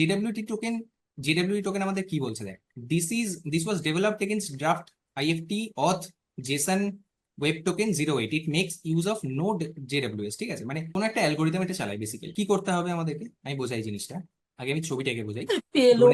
জেডব্লিউটি token জেডব্লিউটি token আমাদের কি বলছে দেখ? This is this was developed against draft IFT auth JSON web token zero eight it makes use of node JWS ঠিক আছে? মানে কোনো একটা অ্যালগোরিদম এটা চালায় বেসিক্যালি কি করতে হবে আমাদেরকে? আমি বোঝাই জিনিসটা। আগে আমি ছবিটাকে বোঝাই। পেলোড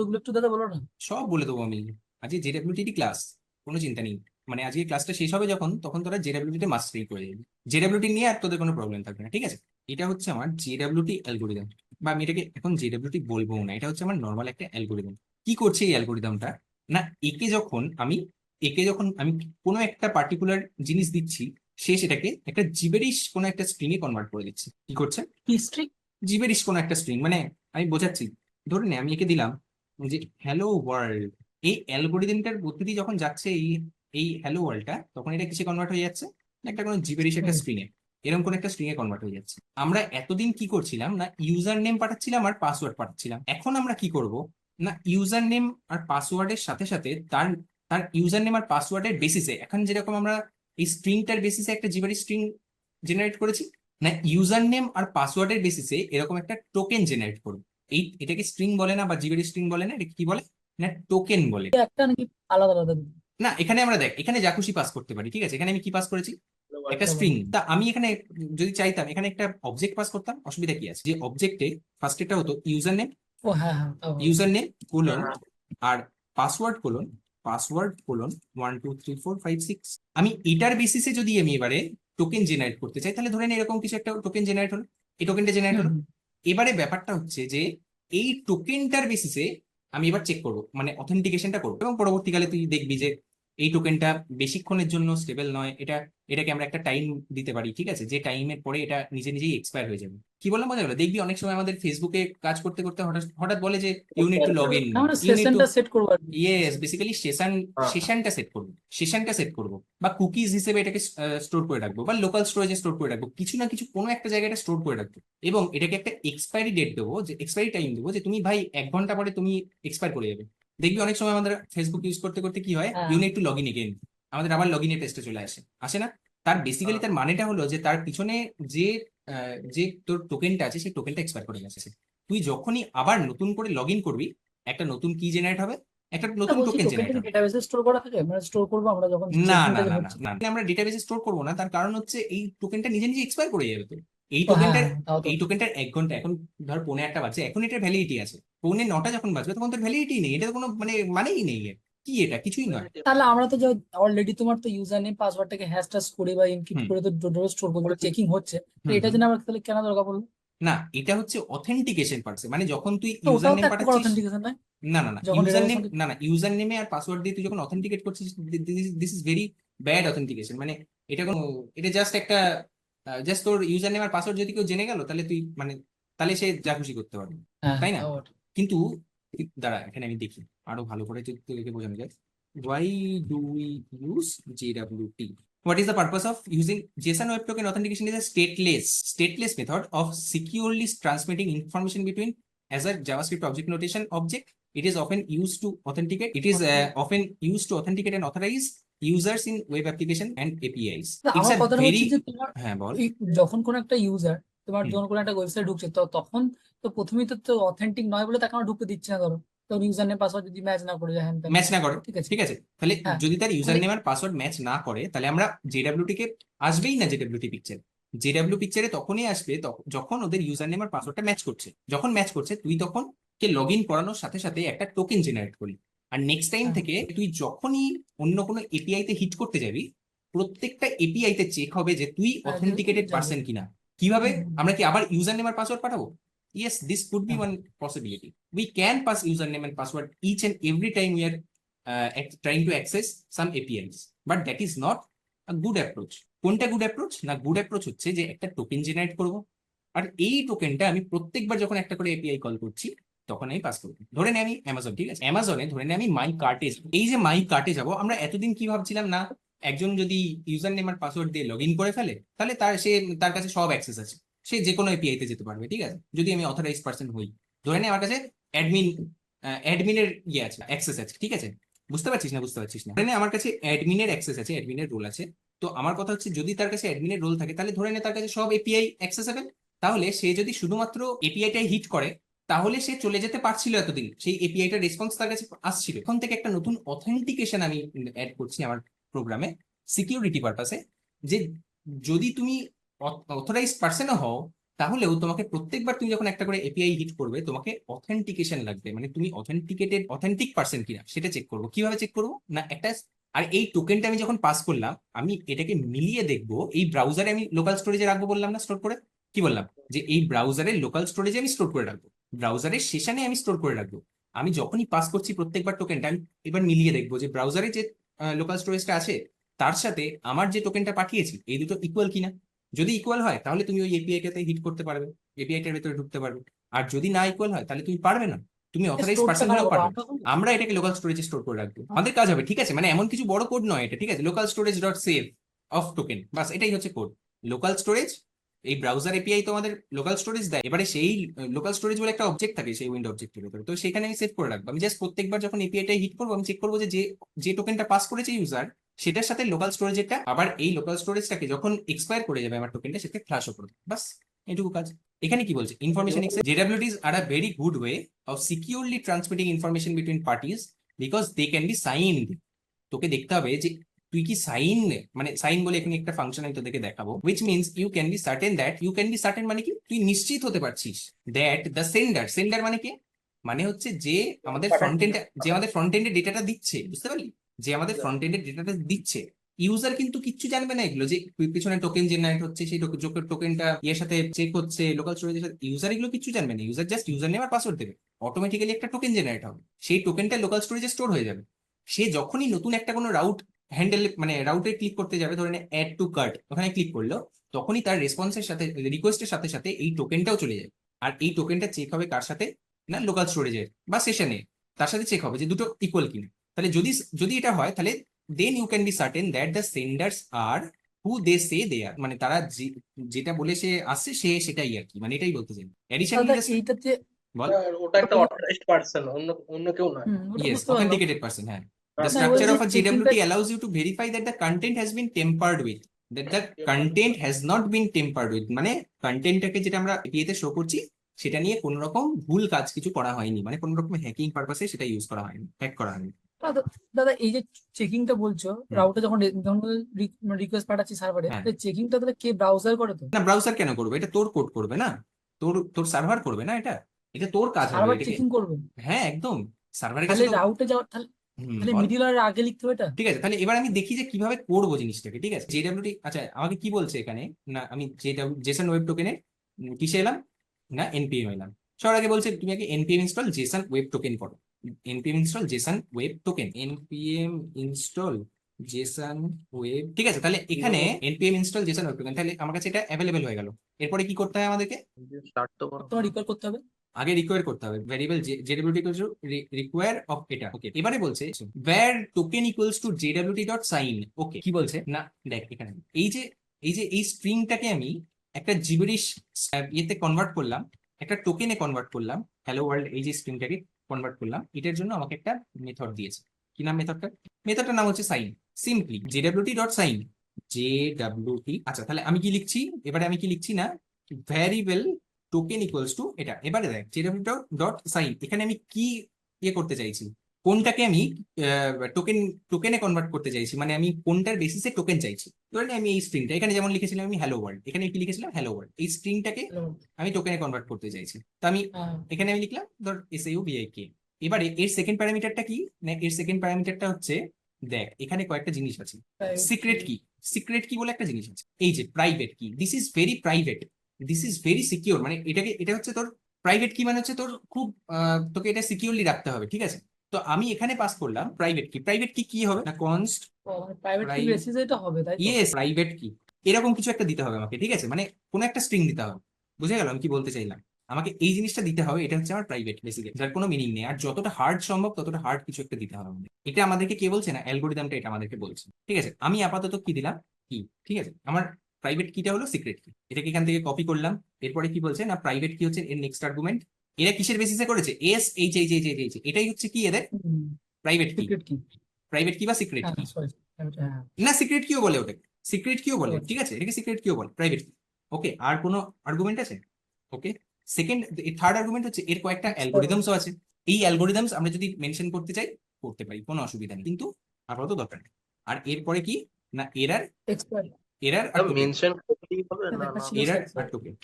ওগুলো একটু দাদা বলো না। সব বলে দেবো আমি। আজকে জেডব্লিউটি ক্লাস কোনো চিন্তা নেই। মানে আজকে ক্লাসটা শেষ হবে যখন তখন তোরা জেডব্লিউটি মাস্টারি করে যাবি। জেডব্লিউটি নিয়ে আর তোদের কোনো প্রবলেম থাকবে না ঠিক আছে? এটা হচ্ছে আমার জেডব্লিউটি অ্যালগোরিদম বা আমি এটাকে এখন জেডব্লিউটি বলব না এটা হচ্ছে আমার নর্মাল একটা অ্যালগোরিদম কি করছে এই অ্যালগোরিদমটা না একে যখন আমি একে যখন আমি কোনো একটা পার্টিকুলার জিনিস দিচ্ছি সে সেটাকে একটা জিবেরিশ কোনো একটা স্ট্রিং এ কনভার্ট করে দিচ্ছে। কি করছে? হিস্ট্রি জিবেরিশ কোনো একটা স্ট্রিং মানে আমি বোঝাচ্ছি ধরে নে আমি একে দিলাম যে হ্যালো ওয়ার্ল্ড এই অ্যালগোরিদমটার গতিতে যখন যাচ্ছে এই এই হ্যালো ওয়ার্ল্ডটা তখন এটা কিসে কনভার্ট হয়ে যাচ্ছে? একটা কোনো জিবেরিশ একটা হুম। এরকম কোন একটা স্ট্রিং এ কনভার্ট হয়ে যাচ্ছে। আমরা এতদিন কি করছিলাম? না ইউজার নেম পাঠাচ্ছিলাম আর পাসওয়ার্ড পাঠাচ্ছিলাম। এখন আমরা কি করব? না ইউজার নেম আর পাসওয়ার্ডের সাথে সাথে তার তার ইউজার নেম আর পাসওয়ার্ডের বেসিসে এখন যেরকম আমরা এই স্ট্রিংটার বেসিসে একটা জিবেরিশ স্ট্রিং জেনারেট করেছি না ইউজার নেম আর পাসওয়ার্ডের বেসিসে এরকম একটা টোকেন জেনারেট করব। এই এটাকে স্ট্রিং বলে না বা জিবেরি স্ট্রিং বলে না এটা কি বলে? না টোকেন বলে। একটা নাকি আলাদা আলাদা। না এখানে আমরা দেখ এখানে যা খুশি পাস করতে পারি ঠিক আছে? এখানে আমি কি পাস করেছি? একটা স্ট্রিং তা আমি এখানে যদি চাইতাম এখানে একটা অবজেক্ট পাস করতাম অসুবিধা কি আছে? যে অবজেক্টে ফার্স্ট এটা হতো ইউজার নেম ও হ্যাঁ হ্যাঁ ইউজার নেম কোলন আর password colon password colon one two three four five six আমি এটার বেসিসে যদি আমি এবারে টোকেন জেনারেট করতে চাই তাহলে ধরেন এরকম কিছু একটা টোকেন জেনারেট হলো। এই টোকেনটা জেনারেট হলো। এবারে ব্যাপারটা হচ্ছে যে এই টোকেনটার বেসিসে আমি এবার চেক করব মানে অথেন্টিকেশনটা করব। এবং পরবর্তীকালে তুই দেখবি যে এই টোকেনটা বেশিক্ষণের জন্য স্টেবল নয় এটা এটাকে আমরা একটা টাইম দিতে পারি ঠিক আছে? যে টাইমের পরে এটা নিজে নিজেই এক্সপায়ার হয়ে যাবে। কি বললাম বোঝা গেলো? দেখবি অনেক সময় আমাদের ফেসবুকে কাজ করতে করতে হঠাৎ হঠাৎ বলে যে ইউনিট টু লগ ইন সেশনটা সেট করব ইয়েস বেসিক্যালি সেশন। সেশনটা সেট করব সেশনটা সেট করব বা কুকিজ হিসেবে এটাকে স্টোর করে রাখব বা লোকাল স্টোরেজে স্টোর করে রাখব কিছু না কিছু কোনো একটা জায়গায় স্টোর করে রাখব এবং এটাকে একটা এক্সপায়ারি ডেট দেবো যে এক্সপায়ারি টাইম দেবো যে তুমি ভাই এক ঘণ্টা পরে তুমি এক্সপায়ার করে যাবে। দেখবি অনেক সময় আমাদের ফেসবুক ইউজ করতে করতে কি হয়? হ্যাঁ। Unit to log in again আমাদের আবার লগ ইনের টেস্টে চলে আসে। আসে না? তার বেসিক্যালি তার মানেটা হলো যে তার পিছনে যে যে তোর টোকেনটা আছে সেই টোকেনটা এক্সপায়ার করে গেছে। তুই যখনই আবার নতুন করে লগ ইন করবি একটা নতুন কি জেনারেট হবে? একটা নতুন টোকেন জেনারেট হবে। ডেটাবেসে স্টোর করা থাকে? মানে স্টোর করব আমরা যখন না না না হচ্ছে। না না। আমরা ডেটাবেসে স্টোর করব না। তার কারণ হচ্ছে এই টোকেনটা নিজে নিজে এক্সপায়ার করে যাবে তো। এই টোকেনটার হ্যাঁ, তো। এই টোকেনটার এক ঘণ্টা এখন ধর পৌনে একটা বাজছে এখন এটার ভ্যালিডিটি আছে। পৌনে নটা যখন বাজবে তখন তোর ভ্যালিডিটি নেই এটা কোনো মানে মানেই নেই এর। কি এটা? কিছুই নয়। তাহলে আমরা তো অলরেডি তোমার তো ইউজার নেম পাসওয়ার্ডটাকে হ্যাশ ট্যাশ করে বা এনক্রিপ্ট করে তো ডোডো স্টোর করব চেকিং হচ্ছে। তো এটা জন্য আমরা তাহলে কেন দরকার পড়ল? না এটা হচ্ছে অথেন্টিকেশন পার্সে মানে যখন তুই ইউজার নেম পাঠাচ্ছিস না না না যখন ইউজার নেম না না ইউজার নেমে আর পাসওয়ার্ড দিয়ে তুই যখন অথেন্টিকেট করছিস this is very bad authentication মানে এটা কোনো এটা জাস্ট একটা জাস্ট তোর ইউজার নেম আর পাসওয়ার্ড যদি কেউ জেনে গেল তাহলে তুই মানে তাহলে সে যা খুশি করতে পারবে। হ্যাঁ, হ্যাঁ, তাই না? কিন্তু দাঁড়া এখানে আমি দেখি আরও ভালো করে যদি তোকে বোঝানো যায়। Why do we use JWT what is the purpose of using JSON web token authentication is a stateless stateless method of securely transmitting information between as a JavaScript object notation object it is often use to authenticate it is often use to authenticate and authorize users in web application and APIs না, it's আমার কথাটা হচ্ছে যে তোমার হ্যাঁ বল। যখন কোনো একটা ইউজার তোমার যখন কোনো একটা ওয়েবসাইট ঢুকছে তো তখন তো প্রথমেই তো তো অথেন্টিক নয় বলে তাকে আমরা ঢুকতে দিচ্ছি না ধরো। তখন ইউজার নেম পাসওয়ার্ড যদি ম্যাচ না করে হ্যান ম্যাচ না করে। ঠিক আছে? ঠিক আছে। তাহলে হ্যাঁ। যদি তার ইউজার নেম আর পাসওয়ার্ড ম্যাচ না করে তাহলে আমরা জেডাব্লিউটি কে আসবেই না জেডাব্লিউটি পিকচার জেডাব্লিউ পিকচারে তখনই আসবে যখন ওদের ইউজার নেম আর পাসওয়ার্ডটা ম্যাচ করছে। যখন ম্যাচ করছে তুই তখন কে লগ ইন করানোর সাথে সাথে একটা টোকেন জেনারেট করলি। আর নেক্সট টাইম হ্যাঁ। থেকে তুই যখনই অন্য কোনো এপিআই তে হিট করতে যাবি প্রত্যেকটা এপিআই তে চেক হবে যে তুই হ্যাঁ, অথেন্টিকেটেড যাবে। পার্সন কিনা। কীভাবে? আমরা কি আবার ইউজার নেম আর পাসওয়ার্ড পাঠাবো? ইয়েস দিস could be হ্যাঁ। Possibility we we pass user username and password each and every time we are uh, to access to access but that is not a good approach. কোনটা good approach না good approach হচ্ছে যে একটা token generate করব। আর এই টোকেনটা আমি প্রত্যেকবার যখন একটা করে এপিআই কল করছি তখন আমি পাস করব ধরে নে আমি অ্যামাজন ঠিক আছে? অ্যামাজনে ধরে নে আমি মাই কার্টে এই যে মাই কার্টে যাব, আমরা এতদিন কি ভাবছিলাম না, একজন যদি ইউজার নেম আর পাসওয়ার্ড দিয়ে লগ ইন করে ফেলে, তাহলে তার সে, তার কাছে সব অ্যাক্সেস আছে। সে যে কোনো এপিআই তে যেতে পারবে, ঠিক আছে? যদি আমি অথরাইজ পার্সন হই। ধরে নে আমার কাছে অ্যাডমিন অ্যাডমিনের ইয়ে আছে অ্যাক্সেস আছে, ঠিক আছে? বুঝতে পারছিস না, বুঝতে পারছিস না? ধরে নে আমার কাছে অ্যাডমিনের অ্যাক্সেস আছে অ্যাডমিনের রোল আছে। তো আমার কথা হচ্ছে, যদি তার কাছে অ্যাডমিনের রোল থাকে, তাহলে ধরে নে তার কাছে সব এপিআই অ্যাক্সেসেবল তাহলে সে যদি শুধুমাত্র এপিআইটাই হিট করে তাহলে সে চলে যেতে পারছিল এতদিন। সেই এপিআইটার রেসপন্স তার কাছে আসছিল। এখন থেকে একটা নতুন অথেন্টিকেশন আমি অ্যাড করছি আমার প্রোগ্রামে সিকিউরিটি পারপাসে যে যদি তুমি অথরাইজড পার্সনও হও, তাহলেও তোমাকে প্রত্যেকবার তুমি যখন একটা করে এপিআই হিট করবে, তোমাকে অথেন্টিকেশন লাগবে। মানে তুমি অথেন্টিকেটেড অথেন্টিক পার্সন কিনা, সেটা চেক করব। কীভাবে চেক করব? না, একটা আর এই টোকেনটা আমি যখন পাস করলাম, আমি এটাকে মিলিয়ে দেখব, এই ব্রাউজারে আমি লোকাল স্টোরেজে রাখব বললাম না স্টোর করে? কি বললাম? যে এই ব্রাউজারের লোকাল স্টোরেজে আমি স্টোর করে রাখব। ব্রাউজারের সেশনে আমি স্টোর করে রাখব। আমি যখনই পাস করছি প্রত্যেকবার টোকেনটা আমি এবার মিলিয়ে দেখব যে ব্রাউজারে যে লোকাল স্টোরেজটা আছে তার সাথে আমার যে টোকেনটা পাঠিয়েছি এই দুটো ইকুয়াল কিনা? যদি ইকুয়াল হয় তাহলে তুমি ওই এপিআই টাতে হিট করতে পারবে। এপিআই টার ভেতরে ঢুকতে পারবে। আর যদি না ইকুয়াল হয় তাহলে তুমি পারবে না। তুমি অথরাইজ পার্সন হলেও পারবে। আমরা আমরা এটাকে লোকাল স্টোরেজে স্টোর করে রাখব। আমাদের কাজ হবে ঠিক আছে? মানে এমন কিছু বড় কোড নয় এটা ঠিক আছে? Local storage dot save of token বাস এটাই হচ্ছে কোড লোকাল স্টোরেজ এই ব্রাউজার এপিআই তো আমাদের লোকাল স্টোরেজ দেয়। এবারে সেই লোকাল স্টোরেজ বলে একটা অবজেক্ট থাকে, সেই উইন্ডো অবজেক্টের উপরে তো সেখানে আমি সেভ করে রাখব। আমি জাস্ট প্রত্যেকবার যখন এপিআইটা হিট করব, আমি চেক করব যে যে টোকেনটা পাস করেছে ইউজার সেটার সাথে লোকাল স্টোরেজেরটা আবার এই লোকাল স্টোরেজটাকে যখন এক্সপায়ার করে যাবে আমার টোকেনটা সেটাকে ফ্ল্যাশও করবে বাস, এটুকু কাজ। এখানে কি বলছে? Information JWTs are a very good way of securely transmitting information between parties because they can be signed তোকে দেখতে হবে যে তুই কি সাইন মানে সাইন বলে এখানে একটা ফাংশন আমি তোদেরকে দেখাবো which means you can be certain that you can be certain মানে কি? তুই নিশ্চিত হতে পারছিস দ্যাট দ্য সেন্ডার সেন্ডার মানে কি? মানে হচ্ছে যে আমাদের ফ্রন্ট এন্ড যে আমাদের ফ্রন্ট এন্ডে ডেটাটা দিচ্ছে বুঝতে পারলি? যে আমাদের ফ্রন্ট এন্ডে ডেটাটা দিচ্ছে। ইউজার কিন্তু কিচ্ছু জানবে না এগুলো যে পিছনে টোকেন জেনারেট হচ্ছে সেই টোকেনটা ইয়ের সাথে চেক হচ্ছে লোকাল স্টোরেজের সাথে ইউজার এগুলো কিছু জানবে না। ইউজার জাস্ট ইউজার নেম আর পাসওয়ার্ড দেবে। অটোমেটিক্যালি একটা টোকেন জেনারেট হবে। সেই টোকেনটা লোকাল স্টোরেজে স্টোর হয়ে যাবে। সে যখনই নতুন একটা কোনো রাউট হ্যান্ডেল মানে রাউটে ক্লিক করতে যাবে ধরে অ্যাড টু কার্ট ওখানে ক্লিক করল তখনই তার রেসপন্সের সাথে রিকোয়েস্টের সাথে সাথে এই টোকেনটাও চলে যায়। আর এই টোকেনটা চেক হবে কার সাথে? না লোকাল স্টোরেজের বা সেশনে তার সাথে চেক হবে যে দুটো ইকুয়াল কিনা। তাহলে যদি যদি এটা হয় তাহলে then you can be certain that the senders are who they say they are মানে তারা যে- যেটা বলে সে আসছে সে সেটাই আর কি। মানে এটাই বলতে চাই। অ্যাডিশনালি দাদা এইটাতে বল। ওটা একটা অথরাইজড পার্সন অন্য অন্য কেউ বুঝতে পারলাম। authenticated person, হ্যাঁ. The হ্যাঁ, structure of a JWT allows you to verify that the content has been tampered with. That the content has not been tampered with. মানে কন্টেন্টটাকে যেটা আমরা এতে শো করছি সেটা নিয়ে কোনো রকম ভুল কাজ কিছু করা হয়নি। মানে কোনো রকম হ্যাকিং পারপাসে সেটা ইউজ করা হয়নি হ্যাক করা হয়নি। দাদা দাদা এই যে চেকিংটা বলছো রাউটে যখন রিকোয়েস্ট পাঠাচ্ছি সার্ভারে হ্যাঁ। চেকিংটা তাহলে কে ব্রাউজার করে তো? না ব্রাউজার কেন করবে? এটা তোর কোড করবে না। তোর তোর সার্ভার করবে না এটা? এটা তোর কাজ হবে চেকিং করবে। হ্যাঁ একদম। সার্ভারের কাছে রাউটে যাওয়ার তাহলে তাহলে। মিডিল আর আগে লিখতে হবে এটা? ঠিক আছে তাহলে এবার আমি দেখি যে কীভাবে করব জিনিসটাকে ঠিক আছে? জেডাব্লিউটি আচ্ছা আমাকে কি বলছে এখানে? না আমি জেসন ওয়েব টোকেনে কিসে এলাম? না এনপিএম এলাম। সবার আগে বলছে তুমি আগে npm install JSON web token করো। Npm install JSON web token npm install JSON web ঠিক আছে তাহলে এখানে npm install JSON web token তাহলে আমার কাছে এটা অ্যাভেলেবেল হয়ে গেল। এরপরে কি করতে হয় আমাদেরকে? স্টার্ট তো করো। করতে হবে। আগে রিকোয়ার করতে হবে। Variable JWT equals to require of এটা। ওকে এবারে বলছে, where token equals to J JWT dot sign okay কি বলছে? না, দেখ, এখানে এই যে এই যে, এই স্ট্রিংটাকে আমি একটা জিবরিশ ইয়েতে কনভার্ট করলাম, একটা টোকেনে কনভার্ট করলাম হ্যালো ওয়ার্ল্ড এই যে স্ট্রিংটাকে কনভার্ট করলাম, এটার জন্য আমাকে একটা মেথড দিয়েছে। কি নাম মেথডটা মেথডটার নাম হচ্ছে sign simply J JWT dot sign JWT আচ্ছা তাহলে আমি কি লিখছি? এবারে আমি কি লিখছি না? ভ্যারিয়েবল টোকেন ইকুয়ালস টু এটা। এবারে দেখ জেডব্লিউ ডট সাইন এখানে আমি কি ইয়ে করতে চাইছি? কোনটাকে আমি টোকেন টোকেনে কনভার্ট করতে চাইছি? মানে আমি কোনটার বেসিসে টোকেন চাইছি? ধরেন আমি এই স্ট্রিংটা এখানে যেমন লিখেছিলাম আমি হ্যালো ওয়ার্ল্ড এখানে কি লিখেছিলাম? হ্যালো ওয়ার্ল্ড এই স্ট্রিংটাকে আমি টোকেনে কনভার্ট করতে চাইছি। তো আমি এখানে আমি লিখলাম ধর এস ইউ বিআই কে এবারে এর সেকেন্ড প্যারামিটারটা কি? না এর সেকেন্ড প্যারামিটারটা হচ্ছে দেখ এখানে কয়েকটা জিনিস আছে। সিক্রেট কি সিক্রেট কি বলে একটা জিনিস আছে। এই যে private key this is very private this is very secure মানে এটাকে এটা হচ্ছে তোর প্রাইভেট কি মানে হচ্ছে তোর খুব তোকে এটা সিকিউরলি রাখতে হবে ঠিক আছে? তো আমি এখানে পাস করলাম প্রাইভেট কি প্রাইভেট কি কি হবে? না কনস্ট প্রাইভেট কি বেসিসে এটা হবে তাই? ইয়েস প্রাইভেট কি এরকম কিছু একটা দিতে হবে আমাকে ঠিক আছে? মানে কোনো একটা স্ট্রিং দিতে হবে। বুঝে গেল? আমি কি বলতে চাইলাম? আমাকে এই জিনিসটা দিতে হবে এটা হচ্ছে আমার প্রাইভেট বেসিক্যালি যার কোনো মিনিং নেই। আর যতটা হার্ড সম্ভব ততটা হার্ড কিছু একটা দিতে হবে আমাদের। এটা আমাদেরকে কে বলছে না? অ্যালগোরিদমটা এটা আমাদেরকে বলছে। ঠিক আছে? আমি আপাতত কি দিলাম? কি ঠিক আছে? আমার প্রাইভেট কিটা হলো সিক্রেট কি এটাকে এখান থেকে কপি করলাম। এরপরে কি বলছে? না প্রাইভেট কি হচ্ছে এর নেক্সট আর্গুমেন্ট এরা কিসের বেসিসে করেছে? S H H H H এটাই হচ্ছে কি এদের? প্রাইভেট কি প্রাইভেট কি বা সিক্রেট হ্যাঁ কি সরি হ্যাঁ না সিক্রেট কিও বলে ওটাকে। সিক্রেট কিও বলে ঠিক আছে? এটাকে সিক্রেট কিও বলে প্রাইভেট কি ওকে আর কোনো আর্গুমেন্ট আছে? ওকে সেকেন্ড থার্ড আর্গুমেন্ট হচ্ছে এর কয়েকটা অ্যালগোরিদমসও আছে। এই অ্যালগোরিদমস আমরা যদি মেনশন করতে চাই করতে পারি কোনো অসুবিধা নেই। কিন্তু আপাতত দরকার নেই। আর এরপরে কি? না এরার এরার আর মেনশন করতেই হবে? না না এরার আর টোকেন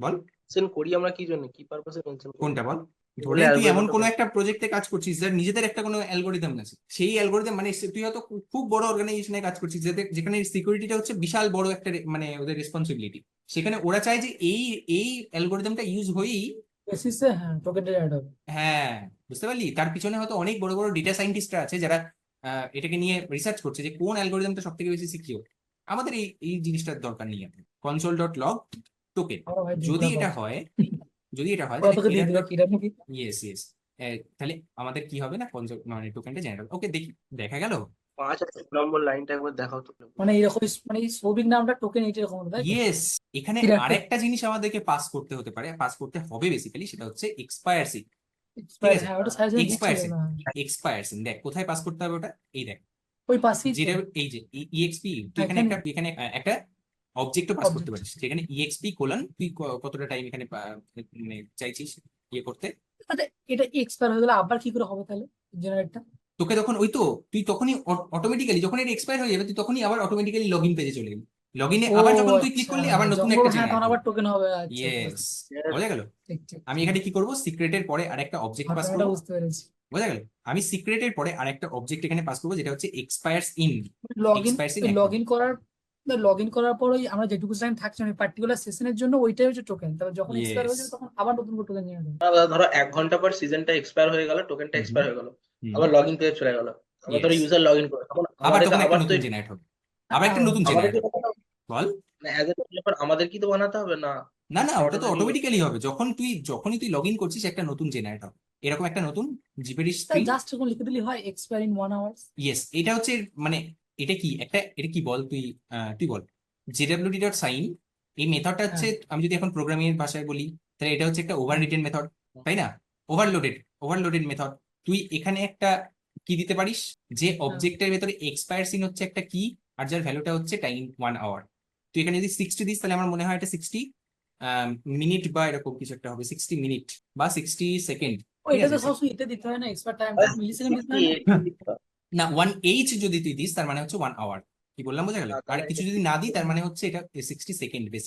বল। মেনশন করি আমরা কি জন্য? কি পারপাসে মেনশন কোনটা বল? ধরে তুই এমন কোনো একটা প্রজেক্টে কাজ করছিস যার নিজেদের একটা কোনো অ্যালগোরিদম আছে। সেই অ্যালগোরিদম মানে তুই হয়তো খুব বড় অর্গানাইজেশনে কাজ করছিস যাতে যেখানে সিকিউরিটিটা হচ্ছে বিশাল বড় একটা মানে ওদের রেসপন্সিবিলিটি সেখানে ওরা চায় যে এই এই অ্যালগোরিদমটা ইউজ হয়েই হ্যাঁ টোকেন অ্যাড হবে। হ্যাঁ বুঝতে পারলি? তার পিছনে হয়তো অনেক বড় বড় ডেটা সায়েন্টিস্টরা আছে যারা আহ, এটাকে নিয়ে রিসার্চ করছে যে কোন অ্যালগোরিদমটা সব থেকে বেশি সিকিউর আমাদের এই এই জিনিসটার দরকার নেই এখন। কনসোল ডট লগ টোকেন যদি এটা হয় যদি এটা হয় ইয়েস ইয়েস তাহলে আমাদের কি হবে না? কনসোল মানে টোকেনটা জেনারেল ওকে দেখি দেখা গেল? পাঁচ নম্বর লাইনটা একবার দেখাও তো। মানে এরকম মানে সৌভিক নামটা টোকেন এরকম ইয়েস এখানে আরেকটা জিনিস আমাদেরকে পাস করতে হতে পারে। পাস করতে হবে বেসিক্যালি সেটা হচ্ছে ওটা সাজেশন Expire দিচ্ছিল না। এক্সপায়ারসি দেখ কোথায় পাস করতে হবে ওটা? এই দেখ। ওই পাশেই। যেটা এই যে ইএক্সপি তুই এখানে এখানে- একটা এখানে একটা অবজেক্টও পাস করতে. পারিস। যেখানে ইএক্সপি কোলন তুই কতটা টাইম এখানে মানে চাইছিস ইয়ে করতে? আচ্ছা, এটা এক্সপায়ার হয়ে গেলে আবার কি করে হবে তাহলে জেনারেটটা তোকে তখন ওই তো তুই তখনই অটোমেটিক্যালি যখন এটা এক্সপায়ার হয়ে যাবে তুই তখনই আবার অটোমেটিক্যালি লগ ইন পেজে চলে গেলি। লগ ইনে আবার যখন তুই ক্লিক করলি আবার নতুন একটা হ্যাঁ তখন আবার টোকেন হবে আচ্ছা ইয়েস Yes. বোঝা গেল? আমি এখানে কি করব? সিক্রেটের পরে আরেকটা অবজেক্ট পাস করব। বুঝতে পেরেছি। বোঝা গেল? আমি সিক্রেটের পরে আরেকটা অবজেক্ট এখানে পাস করব যেটা হচ্ছে expires in log in Expires in log in করার লগ ইন করার পর ওই আমরা যেটুকু টাইম থাকছি ওই পার্টিকুলার সেশনের জন্য ওইটাই হচ্ছে টোকেন তারপর যখন এক্সপায়ার হয়ে যাবে তখন আবার নতুন করে টোকেন নিয়ে নেবে ধরো এক ঘণ্টা পর সিজনটা এক্সপায়ার হয়ে গেল টোকেনটা এক্সপায়ার হয়ে গেল আবার লগ ইন পেজে চলে গেল। আবার ধরো ইউজার লগ ইন করে তখন আবার তখন একটা আবার তো নতুন জেনারেট হবে। আবার একটা হ্যাঁ, নতুন জেনারেট বল। ডেভেলপার আমাদের কি তো বানাতে হবে? না। না না ওটা তো অটোমেটিক্যালি হবে। যখন তুই যখনই তুই লগ ইন করছিস একটা নতুন জেনারেট হবে। এরকম একটা নতুন জিপিডি স্ট্রিং জাস্ট এরকম লিখে দিলে হয় expire in one hours yes এটা হচ্ছে মানে এটা কি? একটা এটা কি বল তুই আহ, তুই বল। জেডাব্লিউডি ডট সাইন এই মেথডটা হচ্ছে আমি যদি এখন প্রোগ্রামিং এর ভাষায় বলি তাহলে এটা হচ্ছে একটা ওভার রিটেন মেথড তাই না? ওভারলোডেড ওভারলোডেড মেথড তুই এখানে একটা কি দিতে পারিস? যে অবজেক্টের ভেতরে এক্সপায়ার সিন হচ্ছে একটা কি? আর যার ভ্যালুটা হচ্ছে টাইম ওয়ান আওয়ার তুই এখানে যদি সিক্সটি দিস তাহলে আমার মনে হয় এটা সিক্সটি মিনিট বা এরকম কিছু একটা হবে সিক্সটি মিনিট বা সিক্সটি সেকেন্ড তো হয় না দিতে হয় ওয়ান এইচ যদি তুই দিস তার মানে হচ্ছে ওয়ান আওয়ার কি বললাম বোঝা গেল? আর কিছু যদি না দিই তার মানে হচ্ছে এটা সিক্সটি সেকেন্ড বেসিক